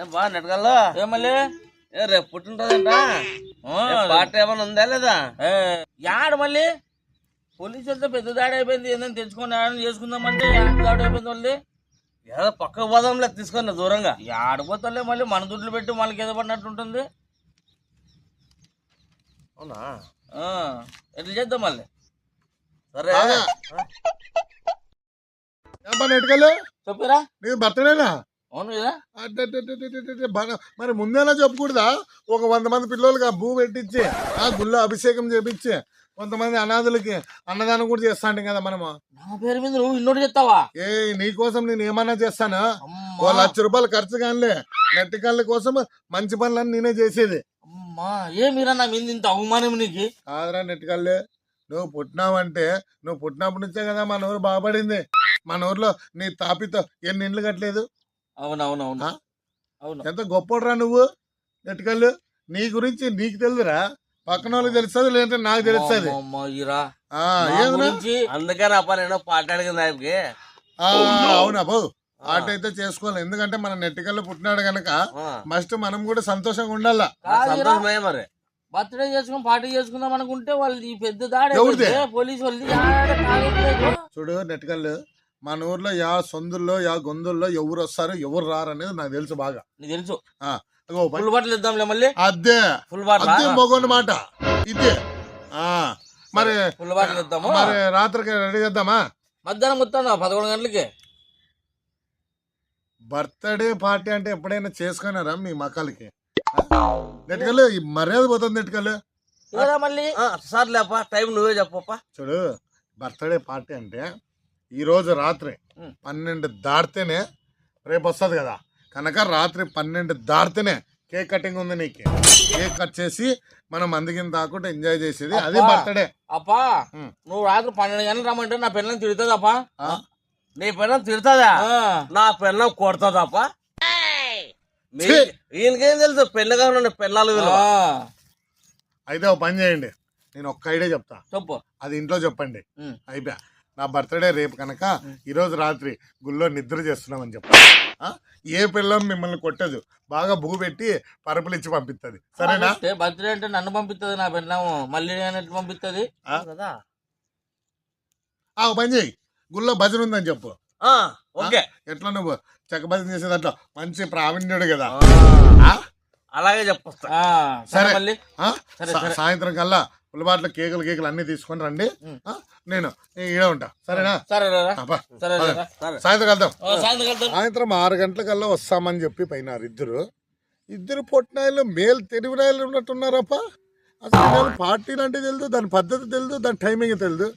ఏం బా నెట్టగల్లో ఏ మళ్ళీ? ఏ రేపు పుట్టినరోజంట? పార్టీ ఏమైనా ఉందా లేదా? యాడ మళ్ళీ? పోలీసులతో పెద్ద దాడి అయిపోయింది ఏందని తెచ్చుకొని ఆడని చేసుకుందామంటే యాడ దాడి అయిపోయింది మళ్ళీ? ఏదో పక్క పోదాంలే తీసుకొని దూరంగా. ఆడిపోతాలే మళ్ళీ మన దుడ్లు పెట్టి మనకి ఏదో పడినట్టు ఉంటుంది. అవునా? ఎట్లా చేద్దాం మళ్ళీ? సరే. చెప్పిరా? నీ బర్త్డేనా? అవును కదా? మరి ముందేనా చెప్పకూడదా ఒక వంద మంది పిల్లలకి ఆ భూ పెట్టించి ఆ గుళ్ళో అభిషేకం చేపించి కొంతమంది అనాథులకి అన్నదానం కూడా చేస్తాంటాం కదా మనము నా పేరు మీద నువ్వు ఇల్లు చెప్తావా ఏ నీకోసం నేను ఏమన్నా చేస్తాను ఓ లక్ష రూపాయలు ఖర్చు కానిలే నెట్టి కోసం మంచి పనులన్నీ నేనే చేసేది అమ్మా ఏమిరా నా మీద ఇంత అవమానం నీకు కాదురా నెట్టికల్లే నువ్వు పుట్టినావంటే నువ్వు పుట్టినప్పటి నుంచే కదా మన ఊరు బాగుపడింది మన ఊర్లో నీ తాపితో ఎన్ని ఇండ్లు కట్టలేదు అవునవునవును? అవును. ఎంత గొప్పడురా నువ్వు? నెట్టికల్లు నీ గురించి నీకు తెలుదురా? పక్కన వాళ్ళకి తెలుస్తుంది లేదంటే నాకు తెలుస్తుంది. అమ్మా, ఈరా ఆ, నా ఏదిరా? గురించి అందుకే నా పని ఏదో పాట అడిగింది ఆయనకి. ఆ, అవునా బాబు ఆట అయితే చేసుకోవాలి. ఎందుకంటే మన నెట్టికల్లు పుట్టినాడు గనక మస్ట్ మనం కూడా సంతోషంగా ఉండాలా. సంతోషమే మరి. బర్త్డే చేసుకుని పార్టీ చేసుకుందాం అనుకుంటే వాళ్ళు ఈ పెద్ద దాడి. పోలీసు తాగట్లేదు. చూడు నెట్టికల్లు మన ఊర్లో యా సొందుల్లో యా గొంతుల్లో ఎవరు వస్తారు ఎవరు రారు అనేది నాకు తెలుసు బాగా. నీకు తెలుసు? ఆ, అగో ఫుల్ బాటిల్ ఇద్దాంలే మళ్ళీ. అదే ఫుల్ బాటిల్? అదే మొగోని మాట. ఇదే ఆ మరి ఫుల్ బాటిల్ ఇద్దాము? మరి రాత్రికి రెడీ చేద్దామా? మధ్యాహ్నం వస్తాను పదకొండు గంటలకి? బర్త్డే పార్టీ అంటే ఎప్పుడైనా చేసుకున్నారా మీ మకాలకి. నెట్కలు ఈ మర్యాద పోతుంది నెట్కలు ఏరా మళ్ళీ? ఆ, సర్లేపా టైం నువ్వే చెప్పప్పా చూడు బర్త్డే పార్టీ అంటే ఈ రోజు రాత్రి. పన్నెండు దాటితేనే రేపు వస్తుంది కదా కనుక రాత్రి పన్నెండు దాటితేనే కేక్ కటింగ్ ఉంది నీకు కేక్ కట్ చేసి మనం అందుకిన తాకుండా ఎంజాయ్ చేసేది అది. బర్త్డే అప్పా. నువ్వు రాత్రి పన్నెండు గంటలు రమ్మంటే నా పిల్లల్ని తిడుతుంది అప్పా ఆ? నీ పిల్లం తిడుతుందా. నా పిల్లం కొడుతుందప్ప! వీళ్ళకేం తెలుసు పెళ్ళగా ఉన్న పిల్లలు. అయితే ఒక పని చేయండి నేను ఒక్క ఐడియా చెప్తా చెప్పు అది ఇంట్లో చెప్పండి. అయిపోయా నా బర్త్డే రేపు కనుక ఈరోజు రాత్రి గుళ్ళో నిద్ర చేస్తున్నామని చెప్పు. ఆ? ఏ పిల్లం మిమ్మల్ని కొట్టదు. బాగా బుగు పెట్టి పరుపులు ఇచ్చి పంపిస్తుంది సరేనా? బర్త్డే అంటే నన్ను పంపిస్తుంది నా పిల్లము మళ్ళీ నేను పంపిస్తుంది ఆ? కదా. ఆ, ఒక పని చేయి. గుళ్ళో భజన ఉందని చెప్పు. ఆ, ఓకే. ఎట్లా నువ్వు? చెక్క భజన చేసే దాంట్లో మంచి ప్రావీణ్యుడు కదా? అలాగే చెప్పొస్తా. ఆ, సరే. సరే. మళ్ళీ. ఆ? సరే, సా- సరే. సాయంత్రం కల్లా పులిబాట్ల కేకులు కేకులు అన్ని తీసుకొని రండి? నేను ఈడే ఉంటా. సరేనా? సరే సాయంత్రం కలుద్దాం. ఆ, సాయంత్రం ఆరు గంటలకల్లా వస్తామని చెప్పి పైన ఇద్దరు. ఇద్దరు పొట్టినాయలు మేలు తెలివి నాయలు ఉన్నట్టున్నారప్ప. అసలు పార్టీలు అంటే తెలియదు దాని పద్ధతి తెలియదు దాని టైమింగ్ తెలియదు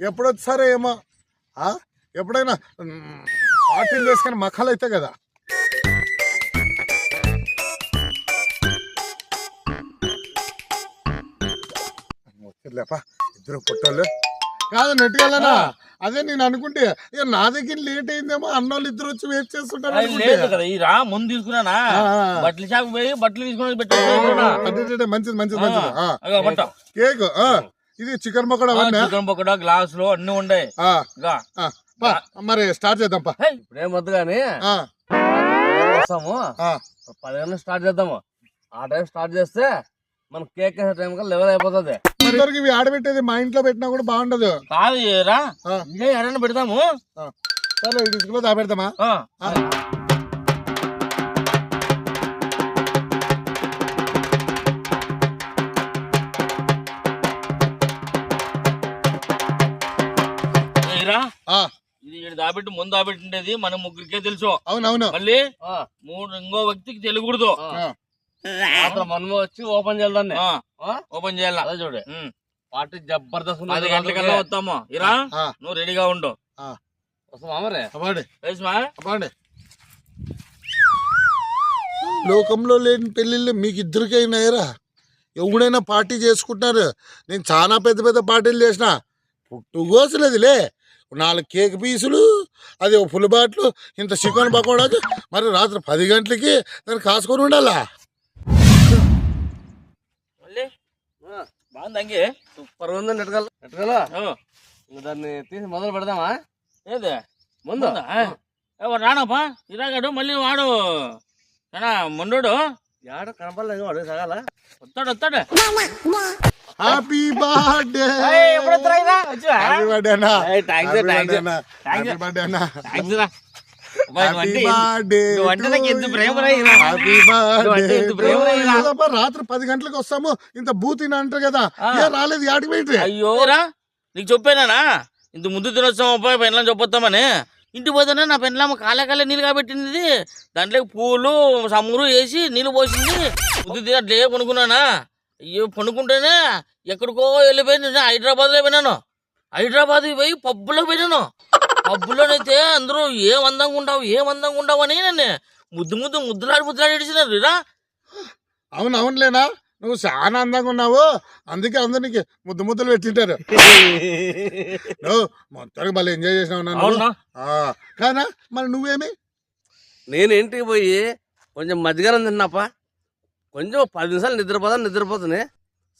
ఎప్పుడు వచ్చారో ఏమో. ఆ? ఎప్పుడైనా పార్టీలు చేసుకొని మఖాలు అయితే కదా. లేప ఇద్దరు పొట్టోళ్ళు కాదు నెట్టుకెళ్ళనా? అదే నేను అనుకుంటే ఇక నా దగ్గర లేట్ అయిందేమో అన్నోళ్ళు ఇద్దరు వచ్చి వెయిట్ చేస్తుంటారు ఈ రా ముందు తీసుకున్నానా. బట్టల షాప్ పోయి బట్టలు తీసుకుని పెట్టా. అదే, అదే, అదే, మంచిది మంచిది మంచిది. కేక్ ఆ. ఇది చికెన్ పకోడా చికెన్ పకోడా గ్లాసులు అన్ని ఉండే. మరి స్టార్ట్ చేద్దాం పా ఇప్పుడేం వద్దు కానీ ఆ, వస్తాము. ఆ. పది గంటలకు స్టార్ట్ చేద్దాము. ఆ టైం స్టార్ట్ చేస్తే మన కేక్ వేసే టైం కల్లా లెవెల్ అయిపోతుంది. ఇద్దరికి ఇవి ఆడబెట్టేది మా ఇంట్లో పెట్టినా కూడా బాగుండదు. కాదు రా ఎడన్నా పెడతాము. సరే ఇసుకలో దాపెడతామా? ఇది దాబెట్టి ముందు దాబెట్టిండేది మన ముగ్గురికే తెలుసు. అవునవును. మళ్ళీ మూడు ఇంకో వ్యక్తికి తెలియకూడదు. మనము వచ్చి ఓపెన్ చేద్దాం? ఓపెన్ చేయాల? అదే చూడు. పార్టీ జబర్దస్త్ పది గంటలకల్లా వస్తాము. ఇరా నువ్వు రెడీగా ఉండు. లోకంలో లేని పెళ్ళిళ్ళు మీకు ఇద్దరికి అయినాయరా ఎవడైనా పార్టీ చేసుకుంటున్నారు. నేను చాలా పెద్ద పెద్ద పార్టీలు చేసిన. పుట్టుకోసలేదులే నాలుగు కేక్ పీసులు అది ఒక ఫుల్ బాట్లు ఇంత చికెన్ పకోడాకి మరి రాత్రి పది గంటలకి దాన్ని కాసుకొని ఉండాలా మళ్ళీ ఆ, బాగుంది అంగి సూపర్ ఉంది నెట్కల్. ఓ, దాన్ని తీసి మొదలు పెడదామా? ఏది? ముందు? రానప్పా? ఇరాగాడు మళ్ళీ వాడు కానీ మొండోడు? యాడ కనపడలేదు వాడు సగాల. వస్తాడు వస్తాడు. హ్యాపీ బర్త్డే ఎప్పుడు? వచ్చా? హ్యాపీ బర్త్డే అన్న. thanks, happy thanks. బర్త్డే అన్న. Thanks రా. రాత్రి పది గంటలకు వస్తాము ఇంత బూత్ అంటారు కదా. ఏ రాలేదు యాడికి పోయిండ్రి. అయ్యో నీకు చెప్పానా ఇంత ముందు అబ్బాయి పెన్లం చెప్పొస్తామని. ఇంటికి పోతానే నా పెన్లామ కాలే కాలే నీళ్ళు కాబట్టింది. దాంట్లో పూలు సమ్మురు వేసి నీళ్ళు పోసింది. ముద్దు తిని అట్లే కొనుక్కున్నానా అయ్యో కొనుక్కుంటేనే ఎక్కడికో వెళ్ళిపోయింది. హైదరాబాద్లో పోయినాను. హైదరాబాద్ పోయి పబ్బులో పోయినాను. పబ్బులోనైతే అందరూ ఏం అందంగా ఉండవు ఏం అందంగా ఉండవు అని నన్ను ముద్దు ముద్దు ముద్దులాడి ముద్దులాడి ఇడిచినారు రా. అవును అవునులేనా? నువ్వు చాలా అందంగా ఉన్నావు. అందుకే అందరు నీకు ముద్దు ముద్దలు పెట్టింటారు. నువ్వు మొత్తానికి మళ్ళీ ఎంజాయ్ చేసినావు నన్ను. అవునా? ఆ, కానా? మరి నువ్వేమి? నేను ఇంటికి పోయి కొంచెం మధ్యగానం తిన్నాపా? కొంచెం పది నిమిషాలు నిద్రపోతా నిద్రపోతుంది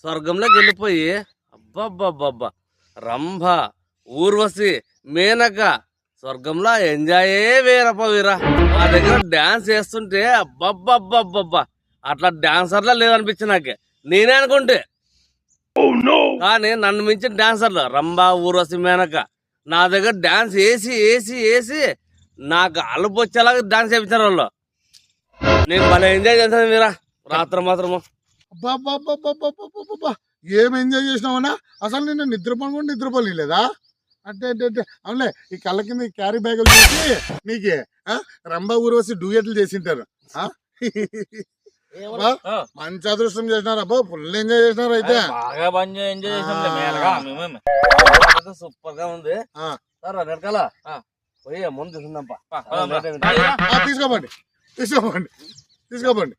స్వర్గంలోకి వెళ్ళిపోయి అబ్బబ్బబ్బబ్బా రంభ. ఊర్వశి మేనక స్వర్గంలో ఎంజాయే వేరప్ప వీరా. మా దగ్గర డాన్స్ చేస్తుంటే అబ్బబ్బబ్బబ్బబ్బా. అట్లా డాన్సర్లా లేదనిపించి నాకు. నేనే అనుకుంటే. కానీ నన్ను మించిన డాన్సర్లు రంభా ఊర్వశి మేనక నా దగ్గర డాన్స్ వేసి వేసి వేసి నాకు అలుపు వచ్చేలాగా డాన్స్ చేపించారు వాళ్ళు. నేను భలే ఎంజాయ్ చేస్తాను మీరా రాత్రి మాత్రము. ఏం ఎంజాయ్ చేసినావనా అసలు నిన్న నిద్రపోకుండా నిద్రపోలేదా అంటే అంటే అంటే. అవునులే ఈ కళ్ళ కింద క్యారీ బ్యాగులు చూసి నీకే ఆ? రంభా ఊర్వశి డూయట్లు చేసింటారు. మంచి అదృష్టం చేసినారు. అబ్బా ఫుల్ ఎంజాయ్ చేసినారు అయితే. బాగా ఎంజాయ్ మేమేమే సూపర్గా ఉంది. ఆ. సరే వెనకాల. పోయి ముందు తిందాంపా. పా, పోదాం రా. లేట్ అయ్యా. ఆ, తీసుకోపోండి. తీసుకోపోండి. తీసుకోపోండి.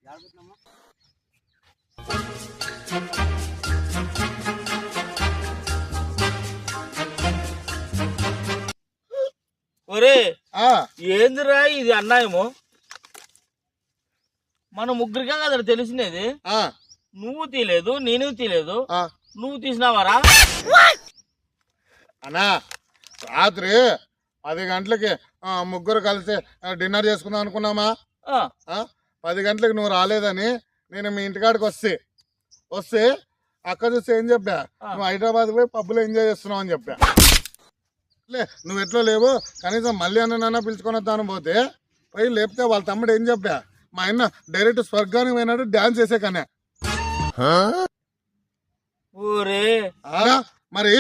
ఒరే ఆ, ఏందిరా ఇది అన్నాయము? మన ముగ్గురికే కదా తెలిసినది. ఆ, నువ్వు తీయలేదు నేను తీయలేదు ఆ. నువ్వు తీసినావారా? అన్నా రాత్రి పది గంటలకి ముగ్గురు కలిసి డిన్నర్ చేసుకుందాం అనుకున్నామా? ఆ, ఆ? పది గంటలకు నువ్వు రాలేదని నేను మీ ఇంటికాడికి వస్తే వస్తే అక్క చూస్తే ఏం చెప్పా. నువ్వు హైదరాబాద్ పోయి పబ్బులో ఎంజాయ్ చేస్తున్నావు అని చెప్పా. లే నువ్వు ఎట్లా లేవు కనీసం మళ్ళీ అన్న పిలుచుకొని వద్దాను పోతే. పోయి లేపితే వాళ్ళ తమ్ముడు ఏం చెప్పా? మా ఆయన డైరెక్ట్ స్వర్గానికి పోయినాడు డాన్స్ చేసే కనే మరి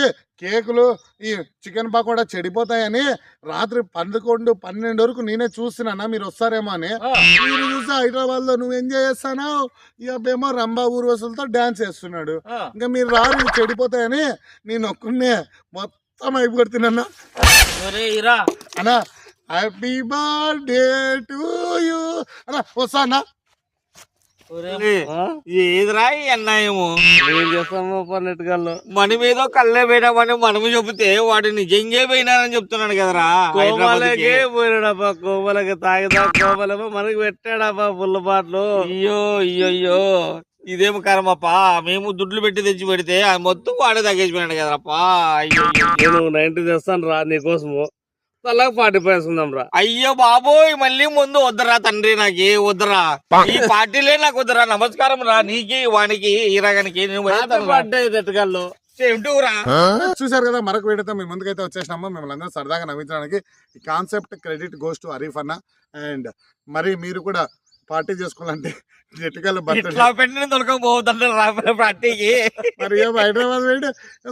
కేకులు ఈ చికెన్ పకోడా చెడిపోతాయని రాత్రి పదకొండు పన్నెండు వరకు నేనే చూస్తున్నానా మీరు వస్తారేమో అని. మీరు చూస్తే హైదరాబాద్లో నువ్వు ఎంజాయ్ చేస్తాను ఈ అబ్బేమో రంభా ఊర్వశులతో డాన్స్ చేస్తున్నాడు. ఇంకా మీరు రారు ఇవి చెడిపోతాయని నేను ఒక్కనే మొత్తం అయిపోతున్నానా ఒరే ఇరా. అన్నా హ్యాపీ బర్త్డే టు యూ అన్నా వస్తా అన్నా. ఒరే ఏదిరా ఈ అన్నాయము ఏం చేస్తాము మన మీద కళ్ళే పోయినామని మనము చెబితే వాడు నిజంగా పోయినారని చెప్తున్నాడు కదరా కోమలకి పోయినాడప్పా కోమలకి తాగిదా కోమలేమో మనకి పెట్టాడప్పా పుల్ల పాటలు అయ్యో అయ్యో. ఇదేమో కరమప్పా మేము దుడ్లు పెట్టి తెచ్చి పెడితే ఆ మొత్తం వాడే అయ్యో, అయ్యో. నేను నైన్టీ తెస్తాను రా నీకోసము తలకు ఫార్టీ ఫైవ్ వేసుకుందాం రా. అయ్యో బాబోయ్ మళ్ళీ ముందు వద్దరా తండ్రి నాకి వద్దరా. ఈ పార్టీలే నాకు వద్దరా నమస్కారం రా. నీకి వానికి ఈరాగానికి నేను పోయేస్తాను రా. బర్త్డే తెట్టుగాళ్ళు ఏమిటిరా? చూశారు కదా మరొక వీడియోతో మీ ముందుకైతే వచ్చేసినాము. మిమ్మల్ని అందరూ సరదాగా నవ్వించడానికి ఈ concept credit goes to Harif అన్న అండ్ మరి మీరు కూడా పార్టీ చేసుకోవాలంటే జట్టుకల్ రా పార్టీకి మరి ఏం హైదరాబాద్ వేయండి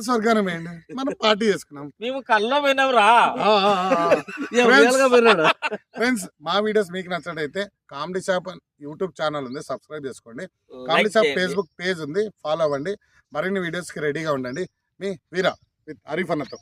స్వర్గానం వేయండి మనం పార్టీ చేసుకున్నాం. మేము కల్లో పోయినాం రా. ఫ్రెండ్స్ మా వీడియోస్ మీకు నచ్చినట్టయితే కామెడీ షాప్ యూట్యూబ్ ఛానల్ ఉంది. సబ్స్క్రైబ్ చేసుకోండి. కామెడీ షాప్ ఫేస్బుక్ పేజ్ ఉంది. ఫాలో అవ్వండి. మరిన్ని వీడియోస్కి రెడీగా ఉండండి. మీ వీరా విత్ అన్నతో.